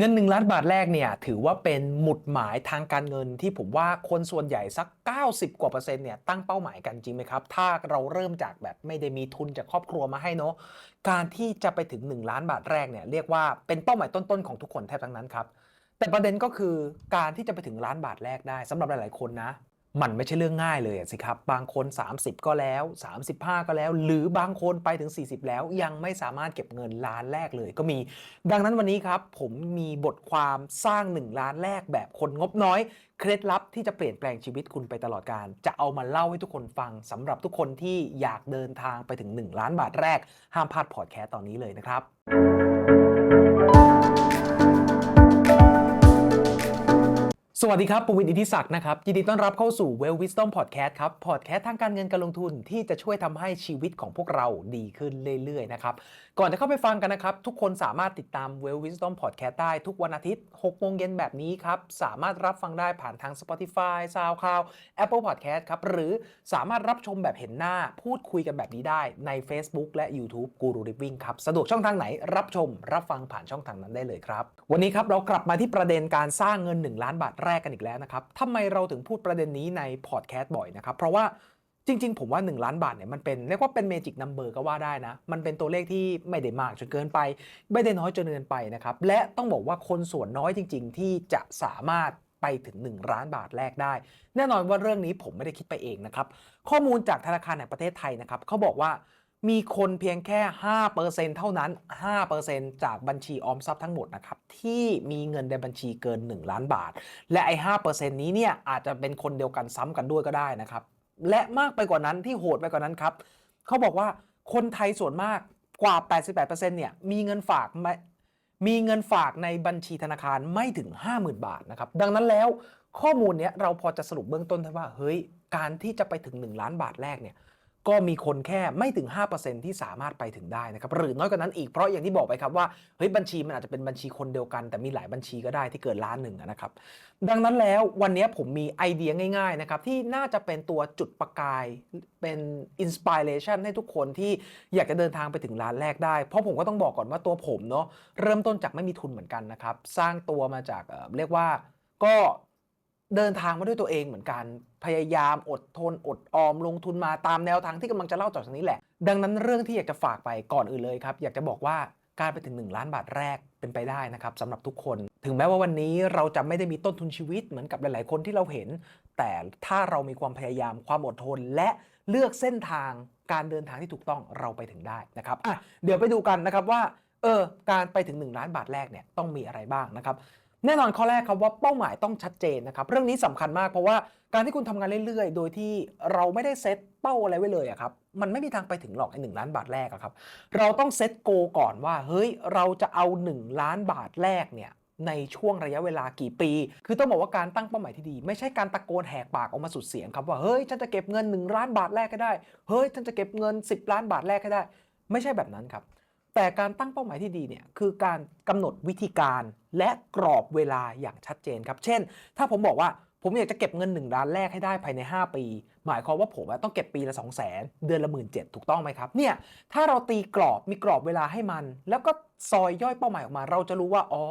เงิน 1 ล้านบาทแรกเนี่ยถือว่าเป็นหมุดหมายทางการเงินที่ผมว่าคนส่วนใหญ่สัก 90 กว่าเปอร์เซ็นต์เนี่ยตั้งเป้าหมายกันจริงไหมครับ ถ้าเราเริ่มจากแบบไม่ได้มีทุนจากครอบครัวมาให้เนาะการที่จะไปถึง 1 ล้านบาทแรกเนี่ยเรียกว่าเป็นเป้าหมายต้นๆของทุกคนแทบทั้งนั้นครับแต่ประเด็นก็คือการที่จะไปถึงล้านบาทแรกได้สำหรับหลาย ๆ คนนะ มันไม่ใช่เรื่องง่ายเลยสิครับ บางคน 30 ก็แล้ว 35 ก็แล้ว หรือบางคนไปถึง 40 แล้วยังไม่สามารถเก็บเงินล้านแรกเลยก็มี ดังนั้นวันนี้ครับผมมีบทความสร้าง 1 ล้านแรกแบบคนงบน้อย เคล็ดลับที่จะเปลี่ยนแปลงชีวิตคุณไปตลอดการ จะเอามาเล่าให้ทุกคนฟังสำหรับทุกคนที่อยากเดินทางไปถึง 1 ล้านบาทแรก ห้ามพลาดพอดแคสต์ตอนนี้เลยนะครับ สวัสดีครับปวินอิทธิศักดิ์นะครับ ยินดีต้อนรับเข้าสู่ Well Wisdom Podcast ครับ พอดแคสต์ทางการเงินการลงทุนที่จะช่วยทำให้ชีวิตของพวกเราดีขึ้นเรื่อยๆนะครับ ก่อนจะเข้าไปฟังกันนะครับ ทุกคนสามารถติดตาม Well Wisdom Podcast ได้ทุกวันอาทิตย์6โมงเย็นแบบนี้ครับ สามารถรับฟังได้ผ่านทาง Spotify SoundCloud Apple Podcast ครับ หรือสามารถรับชมแบบเห็นหน้าพูดคุยกันแบบนี้ได้ใน Facebook และ YouTube Guru Living ครับสะดวกช่องทางไหนรับชม รับฟังผ่านช่องทางนั้นได้เลยครับวันนี้ครับเรากลับมาที่ประเด็นการสร้างเงิน 1 ล้านบาทรกกันอีกแล้วนะครับทำไมเราถึงพูดประเด็นนี้ในพอดแคสต์บ่อยนะครับ เพราะว่าจริง ๆ ผมว่า 1 ล้านบาทเนี่ยมันเป็นเรียกว่าเป็นเมจิกนัมเบอร์ก็ว่าได้นะ มันเป็นตัวเลขที่ไม่ได้มากจนเกินไป ไม่ได้น้อยจนเกินไปนะครับ และต้องบอกว่าคนส่วนน้อยจริง ๆ ที่จะสามารถไปถึง 1 ล้านบาทแรกได้ แน่นอนว่าเรื่องนี้ผมไม่ได้คิดไปเองนะครับ ข้อมูลจากธนาคารแห่งประเทศไทยนะครับเขาบอกว่า มีคนเพียงแค่ 5%เท่านั้น 5%จากบัญชีออมทรัพย์ทั้งหมดนะครับ ที่มีเงินในบัญชีเกิน 1 ล้านบาท และไอ้5%นี้เนี่ยอาจจะเป็นคนเดียวกันซ้ำกันด้วยก็ได้นะครับ และมากไปกว่านั้นที่โหดไปกว่านั้นครับ เขาบอกว่าคนไทยส่วนมากกว่า 88%เนี่ยมีเงินฝากไม่มีเงินฝากในบัญชีธนาคารไม่ถึง 50,000 บาทนะครับ ดังนั้นแล้วข้อมูลเนี้ยเราพอจะสรุปเบื้องต้นได้ว่า เฮ้ย การที่จะไปถึง 1 ล้านบาทแรกเนี่ย ก็มีคนแค่ไม่ถึง 5%ที่สามารถไปถึงได้นะครับหรือน้อยกว่านั้นอีกเพราะอย่างที่บอกไปครับว่าเฮ้ยบัญชีมันอาจจะเป็นบัญชีคนเดียวกัน แต่มีหลายบัญชีก็ได้ที่เกินล้านหนึ่งนะครับดังนั้นแล้ววันนี้ผมมีไอเดียง่ายๆนะครับที่น่าจะเป็นตัวจุดประกายเป็นอินสปิเรชันให้ทุกคนที่อยากจะเดินทางไปถึงล้านแรกได้ เพราะผมก็ต้องบอกก่อนว่าตัวผมเนาะเริ่มต้นจากไม่มีทุนเหมือนกันนะครับสร้างตัวมาจากเอ่อเรียกว่าก็ เดินทางมาด้วยตัวเองเหมือนกันพยายามอดทนอดออมลงทุนมาตามแนวทางที่กำลังจะเล่าต่อจากนี้แหละ ดังนั้นเรื่องที่อยากจะฝากไปก่อนอื่นเลยครับ อยากจะบอกว่าการไปถึง 1 ล้านบาทแรกเป็นไปได้นะครับสำหรับทุกคน ถึงแม้ว่าวันนี้เราจะไม่ได้มีต้นทุนชีวิตเหมือนกับหลาย ๆ คนที่เราเห็น แต่ถ้าเรามีความพยายามความอดทน และเลือกเส้นทางการเดินทางที่ถูกต้องเราไปถึงได้นะครับอะเดี๋ยวไปดูกันนะครับว่าเออการไปถึง 1 ล้านบาทแรกเนี่ยต้องมีอะไรบ้างนะครับ แน่นอนข้อแรกครับว่าเป้าหมายต้องชัดเจนนะครับเรื่องนี้สำคัญมากเพราะว่าการที่คุณทำงานเรื่อยๆ โดยที่เราไม่ได้เซตเป้าอะไรไว้เลยอะครับมันไม่มีทางไปถึงหรอกไอ้หนึ่งล้านบาทแรกอะครับเราต้องเซตโกก่อนว่าเฮ้ยเราจะเอา 1 ล้านบาทแรกเนี่ยในช่วงระยะเวลากี่ปี คือต้องบอกว่าการตั้งเป้าหมายที่ดี ไม่ใช่การตะโกนแหกปากออกมาสุดเสียงครับว่าเฮ้ยฉันจะเก็บเงิน1ล้านบาทแรกก็ได้เฮ้ยฉันจะเก็บเงิน 10 ล้านบาทแรกก็ได้ ไม่ใช่แบบนั้นครับ แต่การตั้งเป้าหมายที่ดีเนี่ยคือการกำหนดวิธีการและกรอบเวลาอย่างชัดเจนครับ เช่น ถ้าผมบอกว่าผมอยากจะเก็บเงิน 1 ล้านแรกให้ได้ภายใน 5 ปี หมายความว่าผมต้องเก็บปีละ 2 0 0 0 0 0 เดือนละ 1 7ื่นถูกต้องไหมครับ เนี่ย ถ้าเราตีกรอบมีกรอบเวลาให้มัน แล้วก็ซอยย่อยเป้าหมายออกมา เราจะรู้ว่า อ๋อ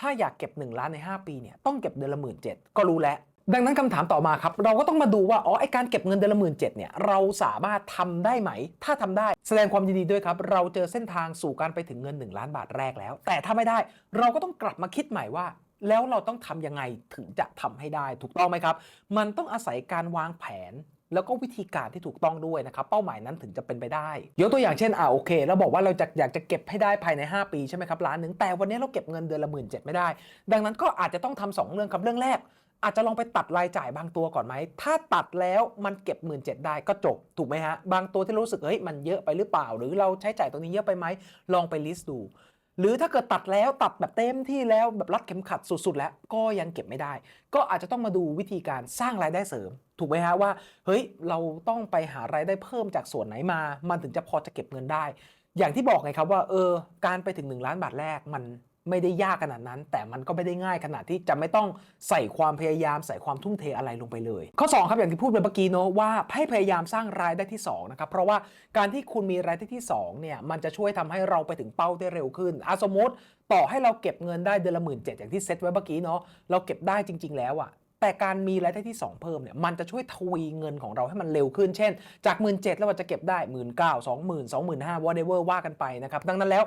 ถ้าอยากเก็บ 1 ล้านใน 5 ปีเนี่ย ต้องเก็บเดือนละ 1 7ื่นก็รู้แล้ว ดังนั้นคำถามต่อมาครับ เราก็ต้องมาดูว่า อ๋อ ไอการเก็บเงินเดือนละหมื่นเจ็ดเนี่ย เราสามารถทำได้ไหม ถ้าทำได้แสดงความยินดีด้วยครับ เราเจอเส้นทางสู่การไปถึงเงิน 1 ล้านบาทแรกแล้ว แต่ถ้าไม่ได้เราก็ต้องกลับมาคิดใหม่ว่า แล้วเราต้องทำยังไงถึงจะทำให้ได้ ถูกต้องไหมครับ มันต้องอาศัยการวางแผนแล้วก็วิธีการที่ถูกต้องด้วยนะครับ เป้าหมายนั้นถึงจะเป็นไปได้ ยกตัวอย่างเช่นอ่าโอเคเราบอกว่าเราจะอยากจะเก็บให้ได้ภายใน 5 ปีใช่ไหมครับล้านหนึ่งแต่วันนี้เราเก็บเงินเดือนละหมื่นเจ็ดไม่ได้ ดังนั้นก็อาจจะต้องทำสองเรื่องครับเรื่องแรก อาจจะลองไปตัดรายจ่ายบางตัวก่อนไหม ถ้าตัดแล้วมันเก็บ 1 7ื่นได้ก็จบ ถูกไหมฮะ บางตัวที่รู้สึกเฮ้ยมันเยอะไปหรือเปล่า หรือเราใช้จ่ายตรงนี้เยอะไปไหม ลองไปลิสต์ดู หรือถ้าเกิดตัดแล้วตัดแบบเต็มที่แล้วแบบรัดเข็มขัดสุดๆ แล้วก็ยังเก็บไม่ได้ ก็อาจจะต้องมาดูวิธีการสร้างรายได้เสริม ถูกไหมฮะว่า เฮ้ยเราต้องไปหารายได้เพิ่มจากส่วนไหนมา มันถึงจะพอจะเก็บเงินได้ อย่างที่บอกไงครับว่าเออการไปถึง 1 ล้านบาทแรกมัน ไม่ได้ยากขนาดนั้น แต่มันก็ไม่ได้ง่ายขนาดที่จะไม่ต้องใส่ความพยายามใส่ความทุ่มเทอะไรลงไปเลย ข้อ 2 ครับอย่างที่พูดไปเมื่อกี้เนอะว่าให้พยายามสร้างรายได้ที่2นะครับเพราะว่าการที่คุณมีรายได้ที่2เนี่ยมันจะช่วยทำให้เราไปถึงเป้าได้เร็วขึ้นอาสมมติต่อให้เราเก็บเงินได้เดือนละหมื่นเจ็อย่างที่เซตไว้เมื่อกี้เนาะเราเก็บได้จริง ๆ แล้วอะแต่การมีรายได้ที่ 2 เพิ่มเนี่ยมันจะช่วยทวีเงินของเราให้มันเร็วขึ้น เช่น จาก 1 7ื่นแล้วเราจะเก็บได้หมื่นเก้าสองหมื่นสองหมื่นห้า whatever ว่ากันไปนะครับ ดังนั้นแล้ว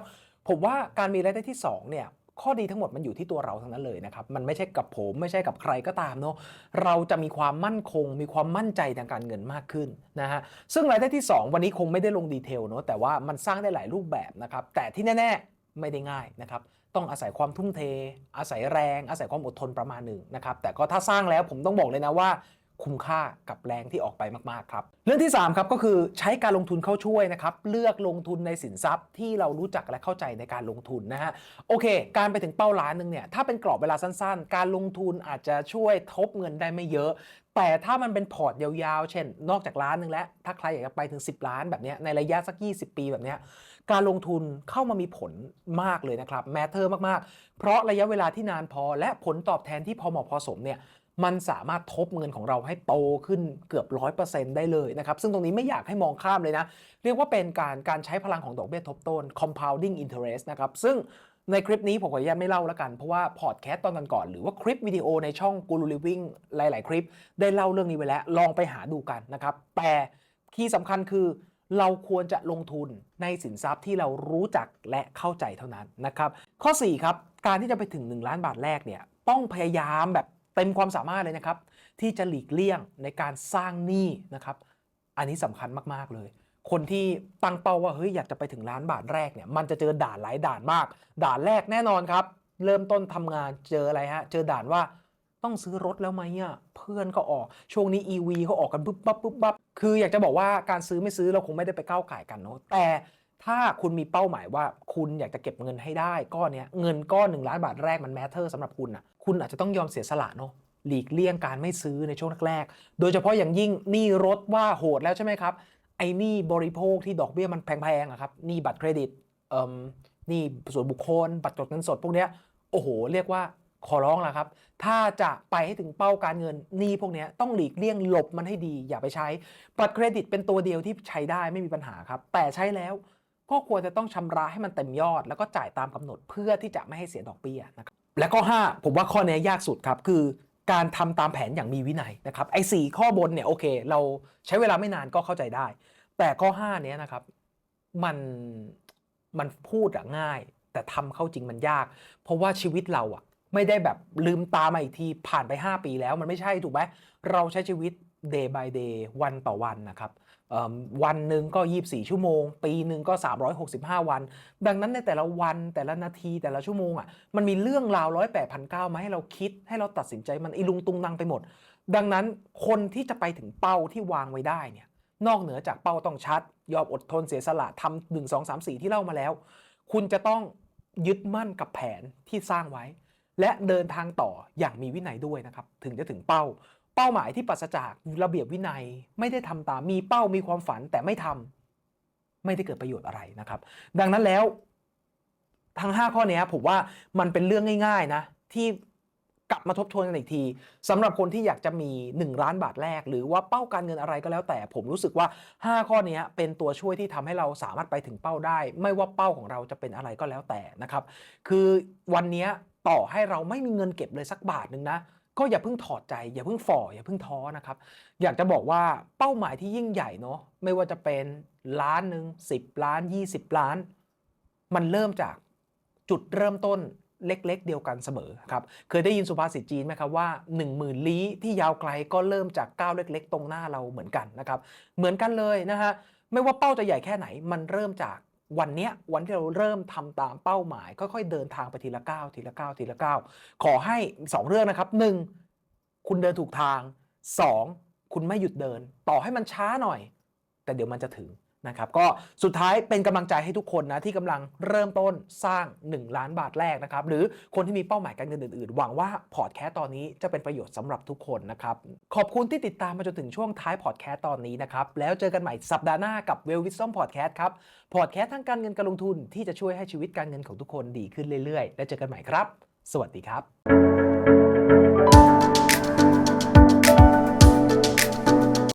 ผมว่าการมีรายได้ที่2เนี่ยข้อดีทั้งหมดมันอยู่ที่ตัวเราทั้งนั้นเลยนะครับ มันไม่ใช่กับผมไม่ใช่กับใครก็ตามเนาะ เราจะมีความมั่นคง มีความมั่นใจทางการเงินมากขึ้นนะฮะ ซึ่งรายได้ที่ 2 วันนี้คงไม่ได้ลงดีเทลเนาะ แต่ว่ามันสร้างได้หลายรูปแบบนะครับ แต่ที่แน่ ๆ ไม่ได้ง่ายนะครับ ต้องอาศัยความทุ่มเท อาศัยแรง อาศัยความอดทนประมาณหนึ่งนะครับ แต่ก็ถ้าสร้างแล้วผมต้องบอกเลยนะว่า คุ้มค่ากับแรงที่ออกไปมากๆครับ เรื่องที่3ครับก็คือใช้การลงทุนเข้าช่วยนะครับเลือกลงทุนในสินทรัพย์ที่เรารู้จักและเข้าใจในการลงทุนนะฮะโอเค การไปถึงเป้าล้านหนึ่งเนี่ยถ้าเป็นกรอบเวลาสั้นๆ การลงทุนอาจจะช่วยทบเงินได้ไม่เยอะ แต่ถ้ามันเป็นพอร์ตยาวๆ เช่น นอกจากล้านหนึ่งแล้ว ถ้าใครอยากจะไปถึง 10 ล้านแบบเนี้ยในระยะสัก 20 ปีแบบเนี้ยการลงทุนเข้ามามีผลมากเลยนะครับแมทเทอร์มากๆ เพราะระยะเวลาที่นานพอและผลตอบแทนที่พอเหมาะพอสมเนี่ย มันสามารถทบเงินของเราให้โตขึ้นเกือบ 100%ได้เลยนะครับ ซึ่งตรงนี้ไม่อยากให้มองข้ามเลยนะ เรียกว่าเป็นการการใช้พลังของดอกเบี้ยทบต้น compounding interest นะครับ ซึ่งในคลิปนี้ผมขออนุญาตไม่เล่าแล้วกัน เพราะว่าพอดแคสต์ตอนก่อนๆหรือว่าคลิปวิดีโอในช่อง Guru Living หลาย ๆ คลิป ได้เล่าเรื่องนี้ไว้แล้ว ลองไปหาดูกันนะครับ แต่คีย์สำคัญคือเราควรจะลงทุนในสินทรัพย์ที่เรารู้จักและเข้าใจเท่านั้นนะครับ ข้อ 4 ครับ การที่จะไปถึง 1 ล้านบาทแรกเนี่ย ต้องพยายามแบบ เต็มความสามารถเลยนะครับ ที่จะหลีกเลี่ยงในการสร้างหนี้นะครับ อันนี้สำคัญมากๆเลย คนที่ตั้งเป้าว่าเฮ้ยอยากจะไปถึงล้านบาทแรกเนี่ยมันจะเจอด่านหลายด่านมาก ด่านแรกแน่นอนครับ เริ่มต้นทำงานเจออะไรฮะเจอด่านว่าต้องซื้อรถแล้วไหมอะเพื่อนก็ออก ช่วงนี้ EV เขาออกกันปุ๊บปั๊บปุ๊บปั๊บคืออยากจะบอกว่าการซื้อไม่ซื้อเราคงไม่ได้ไปก้าวไก่กันเนาะแต่ถ้าคุณมีเป้าหมายว่าคุณอยากจะเก็บเงินให้ได้ก้อนเนี้ยเงินก้อนหนึ่งล้านบาทแรกมันแมทเทอร์สำหรับคุณอะ คุณอาจจะต้องยอมเสียสละเนาะหลีกเลี่ยงการไม่ซื้อในช่วงแรกๆ โดยเฉพาะอย่างยิ่งหนี้รถว่าโหดแล้วใช่ไหมครับ ไอ้หนี้บริโภคที่ดอกเบี้ยมันแพงๆอะครับหนี้บัตรเครดิตเอ่มหนี้ส่วนบุคคล บัตรกดเงินสดพวกเนี้ยโอ้โห เรียกว่าขอร้องแล้วครับ ถ้าจะไปให้ถึงเป้าการเงินหนี้พวกเนี้ยต้องหลีกเลี่ยงหลบมันให้ดี อย่าไปใช้บัตรเครดิตเป็นตัวเดียวที่ใช้ได้ไม่มีปัญหาครับ แต่ใช้แล้วก็ควรจะต้องชำระให้มันเต็มยอด แล้วก็จ่ายตามกำหนดเพื่อที่จะไม่ให้เสียดอกเบี้ยนะครับ และข้อ 5 ผมว่าข้อนี้ยากสุดครับ คือการทำตามแผนอย่างมีวินัยนะครับไอ้สข้อบนเนี่ยโอเค เราใช้เวลาไม่นานก็เข้าใจได้ แต่ข้อ 5 เนี้ยนะครับมันมันพูดอะง่าย แต่ทำเข้าจริงมันยาก เพราะว่าชีวิตเราอะไม่ได้แบบลืมตามาอีกทีผ่านไป 5 ปีแล้วมันไม่ใช่ถูกไหมเราใช้ชีวิต day by day วันต่อวันนะครับเวันหนึ่งก็ 24 ชั่วโมง ปีหนึ่งก็ 365 วัน ดังนั้นในแต่ละวันแต่ละนาทีแต่ละชั่วโมงอะมันมีเรื่องราวร้อยแปดพันเก้ามาให้เราคิดให้เราตัดสินใจมันอีลุงตุงนังไปหมด ดังนั้นคนที่จะไปถึงเป้าที่วางไว้ได้เนี่ยนอกเหนือจากเป้าต้องชัด ยอมอดทนเสียสละทำหนึ่งสองสามสี่ที่เล่ามาแล้ว คุณจะต้องยึดมั่นกับแผนที่สร้างไว้ และเดินทางต่ออย่างมีวินัยด้วยนะครับ ถึงจะถึงเป้า เป้าหมายที่ปราศจากระเบียบวินัยไม่ได้ทำตามมีเป้ามีความฝันแต่ไม่ทำไม่ได้เกิดประโยชน์อะไรนะครับ ดังนั้นแล้ว ทั้ง 5 ข้อเนี้ยผมว่ามันเป็นเรื่องง่าย ๆ นะ ที่กลับมาทบทวนกันอีกทีสำหรับคนที่อยากจะมี 1 ล้านบาทแรก หรือว่าเป้าการเงินอะไรก็แล้ว แต่ผมรู้สึกว่า 5 ข้อเนี้ยเป็นตัวช่วยที่ทำให้เราสามารถไปถึงเป้าได้ ไม่ว่าเป้าของเราจะเป็นอะไรก็แล้วแต่นะครับ คือวันนี้ต่อให้เราไม่มีเงินเก็บเลยสักบาทหนึ่งนะ ก็อย่าเพิ่งถอดใจ อย่าเพิ่งฝ่ออย่าเพิ่งท้อนะครับ อยากจะบอกว่าเป้าหมายที่ยิ่งใหญ่เนาะไม่ว่าจะเป็นล้านหนึ่งสิบล้าน 20 ล้าน มันเริ่มจากจุดเริ่มต้นเล็กๆ เดียวกันเสมอครับเคยได้ยินสุภาษิตจีนไหมครับว่า 1 0,000ลี้ที่ยาวไกลก็เริ่มจากก้าวเล็ก ๆ ตรงหน้าเราเหมือนกันนะครับเหมือนกันเลยนะฮะไม่ว่าเป้าจะใหญ่แค่ไหน มันเริ่มจาก วันนี้วันที่เราเริ่มทำตามเป้าหมาย ค่อยๆ เดินทางไปทีละก้าวทีละก้าวทีละก้าวขอให้สองเรื่องนะครับหนึ่งคุณเดินถูกทาง 2. คุณไม่หยุดเดิน ต่อให้มันช้าหน่อย แต่เดี๋ยวมันจะถึง นะครับก็สุดท้ายเป็นกำลังใจให้ทุกคนนะที่กำลังเริ่มต้นสร้าง 1 ล้านบาทแรกนะครับหรือคนที่มีเป้าหมายการเงินอื่นๆ หวังว่าพอดแคสต์ตอนนี้จะเป็นประโยชน์สำหรับทุกคนนะครับขอบคุณที่ติดตามมาจนถึงช่วงท้ายพอดแคสต์ตอนนี้นะครับแล้วเจอกันใหม่สัปดาห์หน้ากับ Well Wisdom Podcast ครับพอดแคสต์ทางการเงินการลงทุนที่จะช่วยให้ชีวิตการเงินของทุกคนดีขึ้นเรื่อยๆ และเจอกันใหม่ครับ สวัสดีครับ